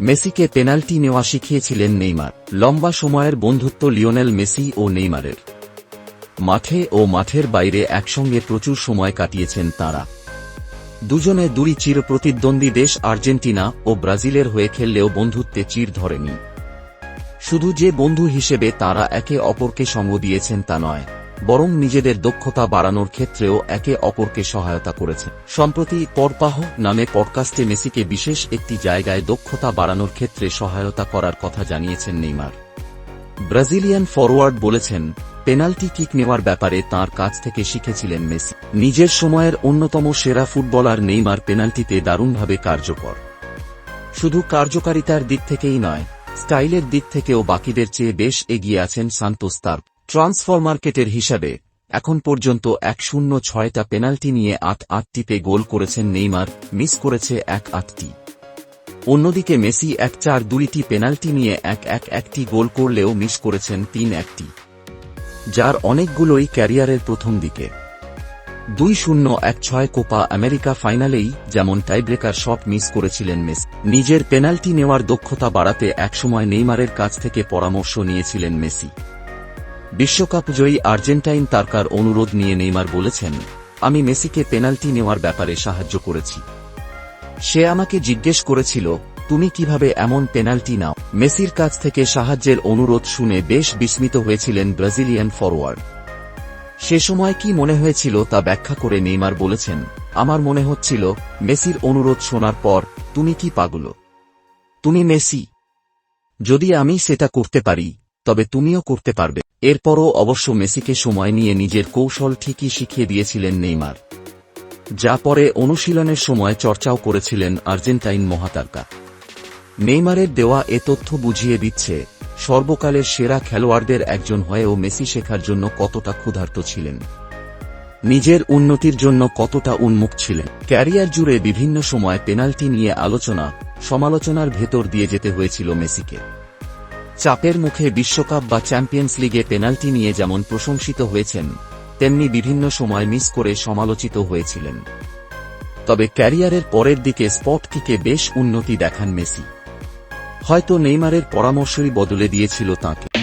মেসিকে পেনাল্টি নেওয়া শিখিয়েছিলেন নেইমার। লম্বা সময়ের বন্ধুত্ব লিওনেল মেসি ও নেইমারের। মাঠে ও মাঠের বাইরে একসঙ্গে প্রচুর সময় কাটিয়েছেন তাঁরা। দুজনে দুই চির প্রতিদ্বন্দ্বী দেশ আর্জেন্টিনা ও ব্রাজিলের হয়ে খেললেও বন্ধুত্বে চির ধরেনি। শুধু যে বন্ধু হিসেবে তারা একে অপরকে সঙ্গ দিয়েছেন তা নয়। বরং নিজেদের দক্ষতা বাড়ানোর ক্ষেত্রেও একে অপরকে সহায়তা করেছে। সম্প্রতি পরপাহ নামে পডকাস্টে মেসিকে বিশেষ একটি জায়গায় দক্ষতা বাড়ানোর ক্ষেত্রে সহায়তা করার কথা জানিয়েছেন নেইমার। ব্রাজিলিয়ান ফরওয়ার্ড বলেছেন, পেনাল্টি কিক নেওয়ার ব্যাপারে তার কাছ থেকে শিখেছিলেন মেসি। নিজের সময়ের অন্যতম সেরা ফুটবলার নেইমার পেনাল্টিতে দারুণভাবে কার্যকর। শুধু কার্যকারিতার দিক থেকেই নয়, স্টাইলের দিক থেকেও বাকিদের চেয়ে বেশ এগিয়ে আছেন সান্তোস তার ট্রান্সফার মার্কেটের হিসাবে, এখন পর্যন্ত এক শূন্য ছয়টা পেনাল্টি নিয়ে আট আটটিতে গোল করেছেন নেইমার, মিস করেছে এক আটটি। অন্যদিকে মেসি এক চার দুইটি পেনাল্টি নিয়ে এক এক একটি গোল করলেও মিস করেছেন তিন একটি। যার অনেকগুলোই ক্যারিয়ারের প্রথম দিকে। দুই শূন্য এক ছয় কোপা আমেরিকা ফাইনালেই যেমন টাইব্রেকার শট মিস করেছিলেন মেস। নিজের পেনাল্টি নেওয়ার দক্ষতা বাড়াতে একসময় নেইমারের কাছ থেকে পরামর্শ নিয়েছিলেন মেসি। বিশ্বকাপ জয়ী আর্জেন্টাইন তারকার অনুরোধ নিয়ে নেইমার বলেছেন, আমি মেসিকে পেনাল্টি নেওয়ার ব্যাপারে সাহায্য করেছি। সে আমাকে জিজ্ঞেস করেছিল, তুমি কীভাবে এমন পেনাল্টি নাও? মেসির কাছ থেকে সাহায্যের অনুরোধ শুনে বেশ বিস্মিত হয়েছিলেন ব্রাজিলিয়ান ফরওয়ার্ড সে সময় কি মনে হয়েছিল তা ব্যাখ্যা করে নেইমার বলেছেন, আমার মনে হচ্ছিল, মেসির অনুরোধ শোনার পর, তুমি কি পাগল? তুমি মেসি। যদি আমি সেটা করতে পারি, তবে তুমিও করতে পারবে। এরপরও অবশ্য মেসিকে সময় নিয়ে নিজের কৌশল ঠিকই শিখিয়ে দিয়েছিলেন নেইমার। যা পরে অনুশীলনের সময় চর্চাও করেছিলেন আর্জেন্টাইন মহাতারকা। নেইমারের দেওয়া এ তথ্য বুঝিয়ে দিচ্ছে, সর্বকালের সেরা খেলোয়াড়দের একজন হয়েও মেসি শেখার জন্য কতটা ক্ষুধার্ত ছিলেন। নিজের উন্নতির জন্য কতটা উন্মুখ ছিলেন। ক্যারিয়ার জুড়ে বিভিন্ন সময় পেনাল্টি নিয়ে আলোচনা, সমালোচনার ভেতর দিয়ে যেতে হয়েছিল মেসিকে। চাপের মুখে বিশ্বকাপ বা চ্যাম্পিয়ন্স লিগে পেনাল্টি নিয়ে যেমন প্রশংসিত হয়েছেন, তেমনি বিভিন্ন সময় মিস করে সমালোচিত হয়েছিলেন। তবে ক্যারিয়ারের পরের দিকে স্পট কিকে বেশ উন্নতি দেখান মেসি। হয়তো নেইমারের পরামর্শই বদলে দিয়েছিল তাঁকে।